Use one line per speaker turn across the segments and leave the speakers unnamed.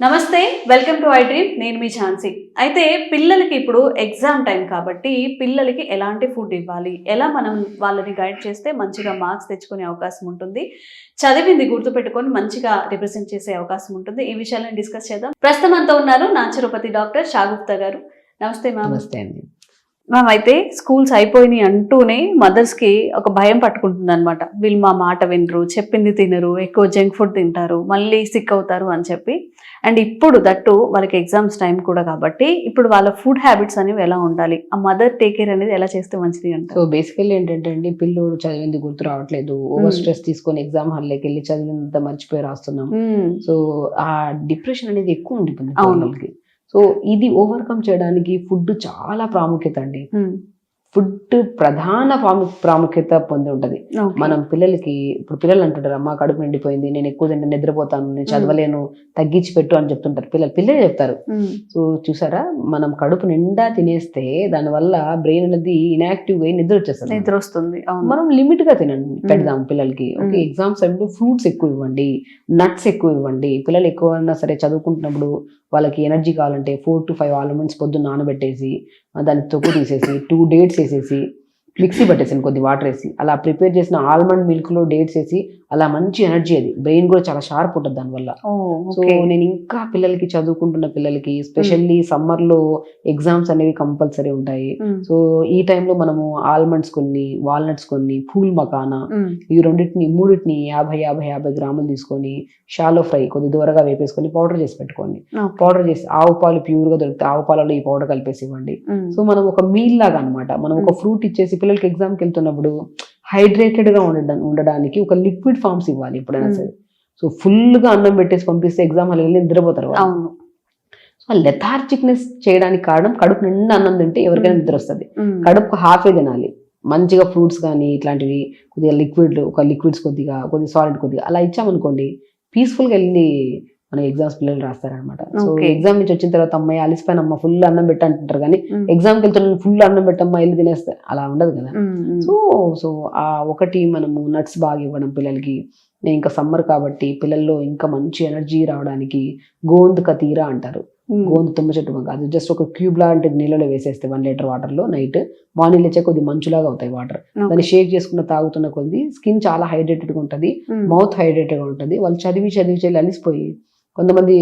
నమస్తే welcome to I dream నేను మీ ఝాన్సీ. అయితే పిల్లలకి ఇప్పుడు ఎగ్జామ్ టైం కాబట్టి పిల్లలకి ఎలాంటి ఫుడ్ ఇవ్వాలి? ఎలా మనం వాళ్ళని గైడ్ చేస్తే మంచిగా మార్క్స్ తెచ్చుకునే అవకాశం ఉంటుంది? చదివింది గుర్తుపెట్టుకొని మంచిగా రిప్రజెంట్ చేసే అవకాశం ఉంటుంది. ఈ విషయాలను డిస్కస్ చేద్దాం. ప్రస్తుతం అంతా ఉన్నారు నాచురోపతి డాక్టర్ షాగుప్తా గారు. నమస్తే మ్యామ్.
నమస్తే అండి.
మ్యామ్ అయితే స్కూల్స్ అయిపోయినాయి అంటూనే మదర్స్కి ఒక భయం పట్టుకుంటుంది అనమాట వీళ్ళు మా మాట వినరు చెప్పింది తినరు ఎక్కువ జంక్ ఫుడ్ తింటారు మళ్ళీ సిక్ అవుతారు అని చెప్పి. అండ్ ఇప్పుడు దట్టు వాళ్ళకి ఎగ్జామ్స్ టైం కూడా కాబట్టి ఇప్పుడు వాళ్ళ ఫుడ్ హ్యాబిట్స్ అనేవి ఎలా ఉండాలి? ఆ మదర్ టేక్ కేర్ అనేది ఎలా చేస్తే మంచిది
సో
అంటారు
బేసికల్లీ ఏంటంటే అండి పిల్లోడు చదివింది గుర్తు రావట్లేదు. ఓవర్. స్ట్రెస్ తీసుకొని ఎగ్జామ్ హాల్లోకి వెళ్ళి చదివినంత మర్చిపోయి రాస్తున్నాం.
మ్మ్.
సో ఆ డిప్రెషన్ అనేది ఎక్కువ ఉండిపోయింది
అవును.
సో ఇది ఓవర్కమ్ చేయడానికి ఫుడ్ చాలా ప్రాముఖ్యత అండి.
Hmm.
ఫుడ్ ప్రధాన ప్రాము- ప్రాముఖ్యత పొంది ఉంటది. మనం పిల్లలకి ఇప్పుడు పిల్లలు అంటుంటారు అమ్మ కడుపు నిండిపోయింది నేను ఎక్కువ తింటే నిద్రపోతాను నేను చదవలేను తగ్గించి పెట్టు అని చెప్తుంటారు. పిల్లలు పిల్లలే చెప్తారు. సో చూసారా? మనం కడుపు నిండా తినేస్తే దానివల్ల బ్రెయిన్ అనేది ఇనాక్టివ్గా నిద్ర వచ్చేస్తుంది
నిద్ర వస్తుంది
మనం లిమిట్గా తినండి పెడదాం పిల్లలకి. ఓకే ఎగ్జామ్స్ అప్పుడు ఫ్రూట్స్ ఎక్కువ ఇవ్వండి నట్స్ ఎక్కువ ఇవ్వండి. పిల్లలు ఎక్కువ సరే చదువుకుంటున్నప్పుడు వాళ్ళకి ఎనర్జీ కావాలంటే ఫోర్ టు ఫైవ్ ఆల్మండ్స్ పొద్దున్న నానబెట్టేసి దాన్ని తొక్కు తీసేసి టూ డేట్స్ వేసేసి మిక్సీ పట్టేసాను కొద్ది వాటర్ వేసి. అలా ప్రిపేర్ చేసిన ఆల్మండ్ మిల్క్లో డేట్స్ వేసి అలా మంచి ఎనర్జీ అది బ్రెయిన్ కూడా చాలా షార్ప్ ఉంటుంది దానివల్ల సో నేను ఇంకా పిల్లలకి చదువుకుంటున్న పిల్లలకి ఎస్పెషల్లీ సమ్మర్లో ఎగ్జామ్స్ అనేవి కంపల్సరీ ఉంటాయి. సో ఈ టైంలో మనము ఆల్మండ్స్ కొన్ని వాల్నట్స్ కొన్ని ఫూల్ మకానా. ఈ రెండింటిని మూడింటిని యాభై యాభై యాభై గ్రాములు తీసుకొని షాలో ఫ్రై కొద్ది దూరగా వేపేసుకొని పౌడర్ చేసి పెట్టుకోండి. పౌడర్ చేసి ఆవు పాలు ప్యూర్గా దొరికితే ఆవు పాలలో ఈ పౌడర్ కలిపేసి ఇవ్వండి. సో మనం ఒక మీల్ లాగా అనమాట మనం ఒక. ఫ్రూట్ ఇచ్చేసి పిల్లలకి ఎగ్జామ్కి వెళ్తున్నప్పుడు హైడ్రేటెడ్గా ఉండడం ఉండడానికి ఒక లిక్విడ్ ఫార్మ్స్ ఇవ్వాలి ఎప్పుడైనా. సరే సో ఫుల్గా అన్నం పెట్టేసి పంపిస్తే ఎగ్జామ్ హాల్ వెళ్ళి నిద్రపోతారు.
అవును
సో లెథార్జిక్నెస్ చేయడానికి కారణం కడుపు నిండా అన్నం తింటే ఎవరికైనా. నిద్ర వస్తుంది. కడుపు హాఫే తినాలి మంచిగా ఫ్రూట్స్ కానీ ఇట్లాంటివి కొద్దిగా లిక్విడ్ ఒక లిక్విడ్స్ కొద్దిగా కొద్దిగా సాలిడ్ కొద్దిగా అలా ఇచ్చామనుకోండి పీస్ఫుల్గా వెళ్ళి మన ఎగ్జామ్స్ పిల్లలు రాస్తారనమాట సో. ఎగ్జామ్ నుంచి వచ్చిన తర్వాత అమ్మాయి అలిసిపోయిన అమ్మ ఫుల్ అన్నం పెట్టి అంటుంటారు కానీ. ఎగ్జామ్కి వెళ్తున్న ఫుల్ అన్నం పెట్టమ్మా వెళ్ళి తినేస్తే అలా ఉండదు కదా. సో సో ఆ ఒకటి మనము నట్స్ బాగా ఇవ్వడం పిల్లలకి ఇంకా సమ్మర్ కాబట్టి పిల్లల్లో ఇంకా మంచి ఎనర్జీ రావడానికి గోంద్ కతీరా అంటారు. గోందు తుమ్మ చెట్టు మొగ్గ అది జస్ట్ ఒక క్యూబ్ లాంటిది నీళ్ళలో వేసేస్తే వన్ లీటర్ వాటర్లో నైట్ మార్నింగ్ లేచే కొద్ది మంచులాగా అవుతాయి వాటర్. దాన్ని షేక్ చేసుకున్న తాగుతున్న కొద్ది స్కిన్ చాలా హైడ్రేటెడ్గా ఉంటుంది. మౌత్ హైడ్రేటెడ్గా ఉంటుంది వాళ్ళు చదివి చదివి చదివి అలిసిపోయి కొంతమంది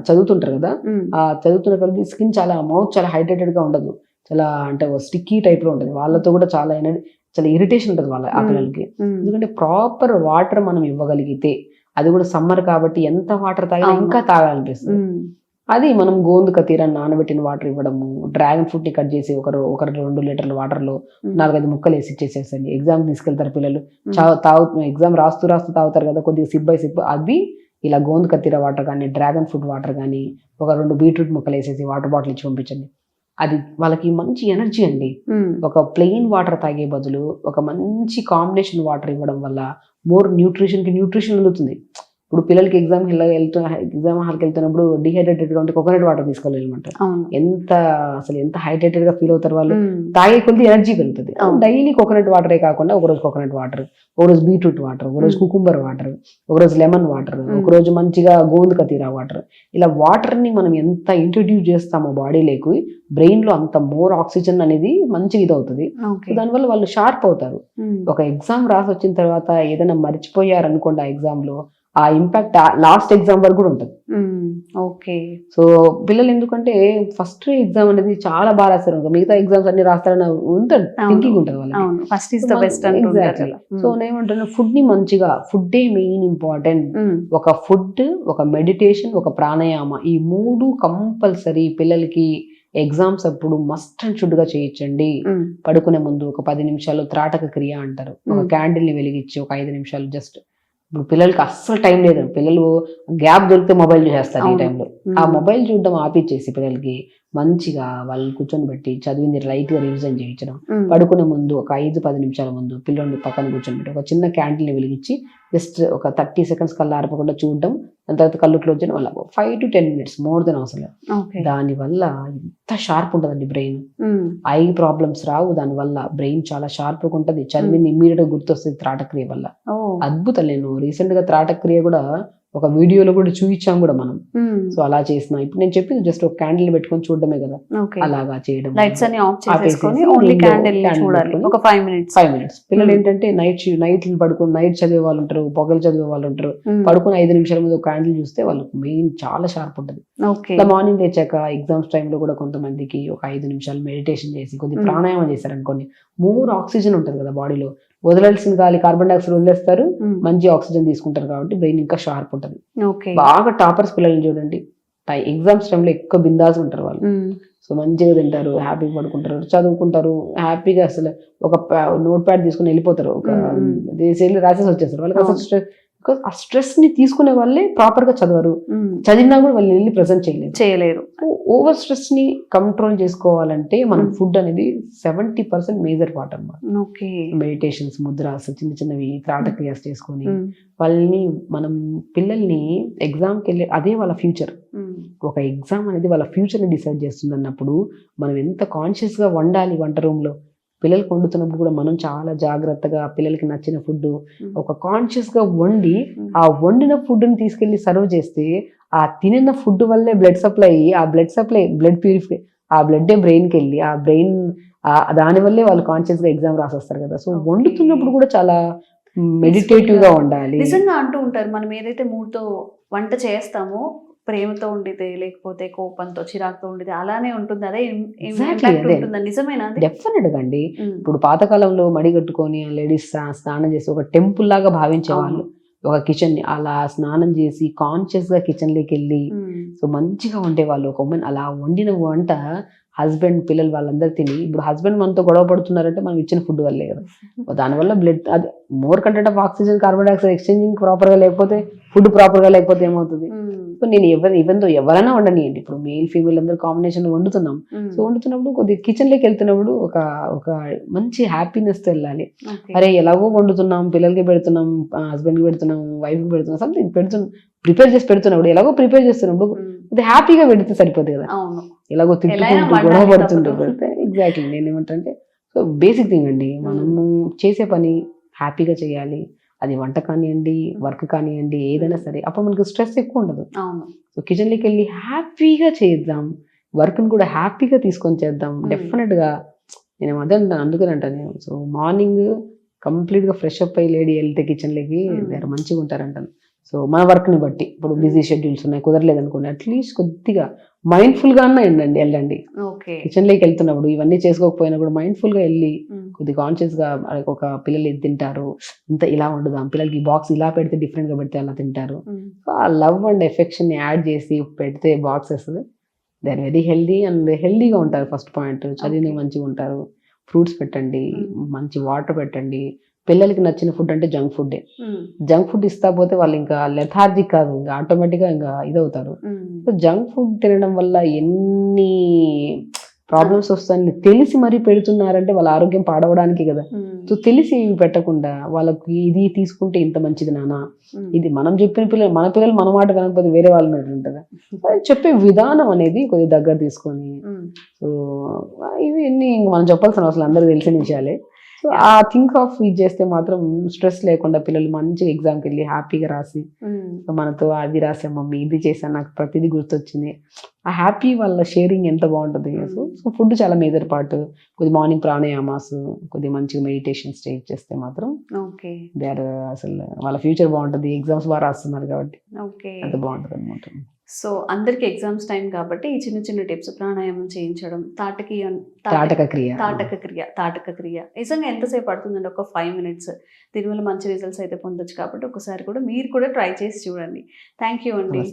చదువుతుంటారు కదా. ఆ చదువుతున్న కొద్ది స్కిన్ చాలా మౌత్ చాలా హైడ్రేటెడ్గా ఉండదు చాలా అంటే స్టిక్కీ టైప్లో ఉంటుంది వాళ్ళతో కూడా చాలా చాలా ఇరిటేషన్ ఉంటుంది వాళ్ళ ఆ. పిల్లలకి. ఎందుకంటే ప్రాపర్ వాటర్ మనం ఇవ్వగలిగితే అది కూడా సమ్మర్ కాబట్టి ఎంత వాటర్ తాగినా. ఇంకా తాగాలనిపిస్తుంది. అది మనం గోందు కతీరాన్ని నానబెట్టిన వాటర్ ఇవ్వడము డ్రాగన్ ఫ్రూట్ని కట్ చేసి ఒకరు ఒకరు రెండు లీటర్ల
వాటర్లో.
నాలుగైదు ముక్కలు వేసి ఇచ్చేసేసండి ఎగ్జామ్ తీసుకెళ్తారు పిల్లలు తాగు ఎగ్జామ్ రాస్తూ రాస్తూ తాగుతారు కదా కొద్దిగా సిప్ బై సిప్ అవి ఇలా గోందు కతీర వాటర్ కానీ డ్రాగన్ ఫ్రూట్ వాటర్ కానీ ఒక రెండు బీట్రూట్ ముక్కలు వేసేసి వాటర్ బాటిల్ ఇచ్చి పంపించండి. అది వాళ్ళకి మంచి ఎనర్జీ అండి. ఒక ప్లెయిన్ వాటర్ తాగే బదులు ఒక మంచి కాంబినేషన్ వాటర్ ఇవ్వడం వల్ల మోర్ న్యూట్రిషన్కి న్యూట్రిషన్ అందుతుంది. ఇప్పుడు పిల్లలకి ఎగ్జామ్ వెళ్తూ ఎగ్జామ్ హాల్కి వెళ్తున్నప్పుడు డిహైడ్రేటెడ్గా ఉంటే కోకోనట్ వాటర్ తీసుకెళ్ళమంటారు
అవును
ఎంత అసలు ఎంత హైడ్రేటెడ్గా ఫీల్ అవుతారు వాళ్ళు. తాగే కొద్ది ఎనర్జీ పెరుగుతుంది. డైలీ కోకోనట్ వాటరే కాకుండా ఒకరోజు కోకోనట్ వాటర్ ఒకరోజు బీట్రూట్ వాటర్ ఒకరోజు
మ్మ్.
కుకుంబర్ వాటర్ ఒకరోజు లెమన్ వాటర్
మ్మ్.
ఒకరోజు మంచిగా గోందు కతీరా వాటర్ ఇలా వాటర్ని మనం ఎంత ఇంట్రడ్యూస్ చేస్తామో బాడీలోకి బ్రెయిన్లో అంత మోర్ ఆక్సిజన్ అనేది మంచిగా ఇది అవుతుంది దానివల్ల వాళ్ళు షార్ప్ అవుతారు. ఒక ఎగ్జామ్ రాసి వచ్చిన తర్వాత ఏదైనా మర్చిపోయారు అనుకోండి ఆ ఎగ్జామ్లో ఆ ఇంపాక్ట్ లాస్ట్ ఎగ్జామ్ వరకు కూడా ఉంటుంది.
ఓకే
సో పిల్లలు ఎందుకంటే ఫస్ట్ ఎగ్జామ్ అనేది చాలా బాగా రాస్తారు. మిగతా ఎగ్జామ్స్ అన్ని రాస్తారని ఉంటుంది. థింకింగ్ ఉంటుంది
ఫస్ట్ ఇస్ ద బెస్ట్. కదా.
సో
మ్మ్.
నేనేమంటున్నా ఫుడ్ని మంచిగా ఫుడ్ మెయిన్ ఇంపార్టెంట్. ఒక ఫుడ్ ఒక మెడిటేషన్ ఒక ప్రాణాయామ ఈ మూడు కంపల్సరీ పిల్లలకి ఎగ్జామ్స్ అప్పుడు మస్ట్ అండ్ షుడ్గా చేయించండి. పడుకునే ముందు ఒక పది నిమిషాలు త్రాటక క్రియ అంటారు ఒక. క్యాండిల్ని వెలిగించి ఒక ఐదు నిమిషాలు జస్ట్ ఇప్పుడు పిల్లలకి అస్సలు టైం లేదు పిల్లలు గ్యాప్ దొరికితే మొబైల్ చూసేస్తారు ఈ. టైంలో. ఆ మొబైల్ చూడడం ఆపిచ్చేసి పిల్లలకి మంచిగా వాళ్ళని కూర్చొని పెట్టి చదివింది లైట్గా రివిజన్ చేయించడం. పడుకునే ముందు ఒక ఐదు పది నిమిషాల ముందు పిల్లల్ని పక్కన కూర్చొని పెట్టి ఒక చిన్న క్యాండిల్ని వెలిగించి జస్ట్ ఒక థర్టీ సెకండ్స్ కల్లా ఆరపకుండా చూడడం దాని తర్వాత కళ్ళు క్లోజ్ చేయడం వల్ల five to ten minutes more than అవసరం లేదు. దాని వల్ల ఎంత షార్ప్ ఉంటుందండి బ్రెయిన్. ఐ ప్రాబ్లమ్స్ రావు దాని వల్ల బ్రెయిన్ చాలా షార్ప్గా ఉంటుంది. చదివింది ఇమ్మీడియట్గా గుర్తొస్తుంది త్రాటక్రియ వల్ల. అద్భుతం నేను రీసెంట్గా త్రాటక్రియ కూడా ఒక వీడియోలో కూడా చూపించాం కూడా మనం.
ఉమ్.
సో అలా చేసిన. ఇప్పుడు నేను చెప్పింది జస్ట్ ఒక క్యాండిల్ పెట్టుకొని చూడడమే కదా. అలాగా చేయడం.
లైట్స్ అన్ని ఆఫ్
ఆపేసేసి
ఓన్లీ క్యాండిల్ చూడాలి. ఒక ఫైవ్ మినిట్స్
ఫైవ్ మినిట్స్ పిల్లలు
Hmm.
ఏంటంటే నైట్ నైట్ పడుకుని నైట్ చదివే వాళ్ళు ఉంటారు పొగలు చదివే వాళ్ళు ఉంటారు. పడుకుని ఐదు నిమిషాల ముందు ఒక క్యాండిల్ చూస్తే వాళ్ళకి మెయిన్ చాలా షార్ప్ ఉంటుంది. ఇలా మార్నింగ్ లేచాక ఎగ్జామ్స్ టైంలో కూడా కొంతమందికి ఒక ఐదు నిమిషాలు మెడిటేషన్ చేసి కొద్ది
Hmm.
ప్రాణాయామం చేశారనుకోండి మోర్ ఆక్సిజన్ ఉంటుంది కదా బాడీలో వదలాల్సిన గాలి కార్బన్ డైఆక్సైడ్ వదిలేస్తారు. మంచి ఆక్సిజన్ తీసుకుంటారు కాబట్టి బ్రెయిన్ ఇంకా షార్ప్ ఉంటుంది. బాగా టాపర్స్ పిల్లల్ని చూడండి. ఎగ్జామ్స్ టైంలో ఎక్కువ బిందాస్ ఉంటారు వాళ్ళు. సో మంచిగా తింటారు హ్యాపీగా పడుకుంటారు చదువుకుంటారు హ్యాపీగా అసలు ఒక నోట్ ప్యాడ్ తీసుకుని వెళ్ళిపోతారు. ఒక రాసేసి వచ్చేస్తారు. వాళ్ళకి అసలు బికాస్ ఆ స్ట్రెస్ని తీసుకునే వాళ్ళే ప్రాపర్గా చదవరు. చదివినా కూడా వాళ్ళు వెళ్ళి ప్రజెంట్ చేయలేదు
చేయలేరు.
ఓవర్ స్ట్రెస్ని కంట్రోల్ చేసుకోవాలంటే మనం. ఫుడ్ అనేది సెవెంటీ పర్సెంట్ మేజర్ పార్ట్ అన్నమాట.
ఓకే.
మెడిటేషన్స్ ముద్రాస్ చిన్న చిన్నవి త్రాటక్రియాస్ చేసుకొని వాళ్ళని మనం పిల్లల్ని ఎగ్జామ్కి వెళ్ళి అదే వాళ్ళ ఫ్యూచర్ ఒక ఎగ్జామ్ అనేది వాళ్ళ ఫ్యూచర్ని డిసైడ్ చేస్తుంది అన్నప్పుడు మనం ఎంత కాన్షియస్గా వండాలి వంట రూమ్లో పిల్లలకి వండుతున్నప్పుడు కూడా మనం చాలా జాగ్రత్తగా పిల్లలకి నచ్చిన ఫుడ్ ఒక కాన్షియస్గా వండి ఆ వండిన ఫుడ్ని తీసుకెళ్ళి సర్వ్ చేస్తే ఆ తినిన ఫుడ్ వల్లే బ్లడ్ సప్లై అయ్యి ఆ బ్లడ్ సప్లై బ్లడ్ ప్యూరిఫై ఆ బ్లడ్ బ్రెయిన్కి వెళ్ళి ఆ బ్రెయిన్ దాని వల్లే వాళ్ళు కాన్షియస్గా ఎగ్జామ్ రాసొస్తారు కదా. సో. వండుతున్నప్పుడు కూడా చాలా మెడిటేటివ్గా ఉండాలి.
నిజంగా అంటూ ఉంటారు మనం ఏదైతే మూడ్తో వంట చేస్తామో ప్రేమతో ఉండితే లేకపోతే కోపంతో చిరాకుతో ఉండితే అలానే ఉంటుంది. అదే నిజమేనా అది?
డెఫినెట్గా అండి. ఇప్పుడు పాతకాలంలో మడి కట్టుకొని లేడీస్ స్నానం చేసి ఒక టెంపుల్ లాగా భావించేవాళ్ళు. ఒక కిచెన్ అలా స్నానం చేసి కాన్షియస్గా కిచెన్లోకి వెళ్ళి. సో మంచిగా వండేవాళ్ళు ఒక ఉమెన్ అలా వండిన వంట హస్బెండ్ పిల్లలు వాళ్ళందరూ తిని ఇప్పుడు హస్బెండ్ మనతో గొడవ పడుతున్నారంటే మనం ఇచ్చిన ఫుడ్ వల్లే కదా దానివల్ల బ్లడ్ అది more content of oxygen carbon dioxide exchanging ప్రాపర్గా లేకపోతే ఫుడ్ ప్రాపర్గా లేకపోతే ఏమవుతుంది. సో నేను ఎవరు ఈవెన్ ఎవరైనా వండనియండి ఇప్పుడు మేల్ ఫీమేల్ అందరూ కాంబినేషన్ వండుతున్నాం. సో వండుతున్నప్పుడు కొద్దిగా కిచెన్లోకి వెళ్తున్నప్పుడు ఒక ఒక మంచి హ్యాపీనెస్తో వెళ్ళాలి. అరే ఎలాగో వండుతున్నాం పిల్లలకి పెడుతున్నాం హస్బెండ్కి పెడుతున్నాం వైఫ్కి పెడుతున్నాం సంథింగ్ పెడుతున్నాం ప్రిపేర్ చేసి పెడుతున్నప్పుడు ఎలాగో ప్రిపేర్ చేస్తున్నప్పుడు. కొద్దిగా హ్యాపీగా పెడితే సరిపోతుంది కదా. ఎలాగో తిట్టుకుంటూ గొడవ పడుతుంటూ ఎగ్జాక్ట్లీ నేను ఏమంటే సో బేసిక్ థింగ్ అండి. మనము చేసే పని హ్యాపీగా చేయాలి. అది వంట కానివ్వండి వర్క్ కానివ్వండి ఏదైనా సరే. అప్పుడు మనకు స్ట్రెస్ ఎక్కువ ఉండదు. సో కిచెన్లోకి వెళ్ళి హ్యాపీగా చేద్దాం. వర్క్ని కూడా హ్యాపీగా తీసుకొని చేద్దాం. డెఫినెట్గా నేను అదే అంటాను అందుకని అంటాను సో మార్నింగ్ కంప్లీట్గా ఫ్రెష్ అప్ అయ్యి లేడీ వెళ్తే కిచెన్లోకి మంచిగా ఉంటారంటాను. సో మన వర్క్ని బట్టి ఇప్పుడు బిజీ షెడ్యూల్స్ ఉన్నాయి కుదరలేదు అనుకోండి అట్లీస్ట్ కొద్దిగా మైండ్ఫుల్గా అన్నా వెళ్ళండి వెళ్ళండి కిచెన్లోకి వెళ్తున్నప్పుడు ఇవన్నీ చేసుకోకపోయినా కూడా మైండ్ఫుల్గా వెళ్ళి
ఉమ్.
కొద్దిగా కాన్షియస్గా ఒక పిల్లలు ఇది తింటారు ఇంత ఇలా వండుదాం పిల్లలకి బాక్స్ ఇలా పెడితే different గా పెడితే అలా తింటారు. సో ఆ లవ్ అండ్ ఎఫెక్షన్ యాడ్ చేసి పెడితే boxes they are very healthy and హెల్దీగా ఉంటారు ఫస్ట్ పాయింట్ చదివిన. మంచిగా ఉంటారు ఫ్రూట్స్ పెట్టండి. మంచి వాటర్ పెట్టండి పిల్లలకి నచ్చిన ఫుడ్ అంటే జంక్ ఫుడ్. జంక్ ఫుడ్ ఇస్తా పోతే వాళ్ళు ఇంకా లెథార్జిక్ కాదు ఇంకా ఆటోమేటిక్గా ఇంకా ఇదవుతారు. సో జంక్ ఫుడ్ తినడం వల్ల ఎన్ని ప్రాబ్లమ్స్ వస్తాయని తెలిసి మరీ పెడుతున్నారంటే వాళ్ళ ఆరోగ్యం పాడవడానికి కదా. సో తెలిసి ఇవి పెట్టకుండా వాళ్ళకి ఇది తీసుకుంటే ఇంత మంచిది నాన్న. ఇది మనం చెప్పిన పిల్లలు మన పిల్లలు మన మాట వినకపోతే వేరే వాళ్ళు ఉంటుందా చెప్పే విధానం అనేది కొద్దిగా దగ్గర తీసుకొని. సో ఇవి మనం చెప్పాల్సిన అవసరం అందరికి తెలిసిన విషయాలే సో ఆ థింక్ ఆఫ్ ఇది చేస్తే మాత్రం స్ట్రెస్ లేకుండా పిల్లలు మంచిగా ఎగ్జామ్కి వెళ్ళి హ్యాపీగా రాసి మనతో అది రాసాం మమ్మీ ఇది చేశాను నాకు ప్రతిదీ గుర్తొచ్చింది. ఆ హ్యాపీ వాళ్ళ షేరింగ్ ఎంత బాగుంటుంది సో సో ఫుడ్ చాలా మేజర్ పార్ట్. కొద్ది మార్నింగ్ ప్రాణాయామాస్ కొద్ది మంచిగా మెడిటేషన్ స్టేజ్ చేస్తే మాత్రం
ఓకే.
దే ఆర్ అసలు వాళ్ళ ఫ్యూచర్ బాగుంటుంది. ఎగ్జామ్స్ బాగా రాస్తున్నారు కాబట్టి
ఓకే.
అంత బాగుంటుంది అనమాట
సో అందరికి ఎగ్జామ్స్ టైం కాబట్టి ఈ చిన్న చిన్న టిప్స్ ప్రాణాయామం చేయించడం తాటకి తాటక
క్రియ.
తాటక క్రియ తాటక క్రియ. నిజంగా ఎంతసేపు పడుతుందండి? ఒక ఫైవ్ మినిట్స్ దీనివల్ల మంచి రిజల్ట్స్ అయితే పొందొచ్చు కాబట్టి ఒకసారి కూడా మీరు కూడా ట్రై చేసి చూడండి. థ్యాంక్ యూ అండి.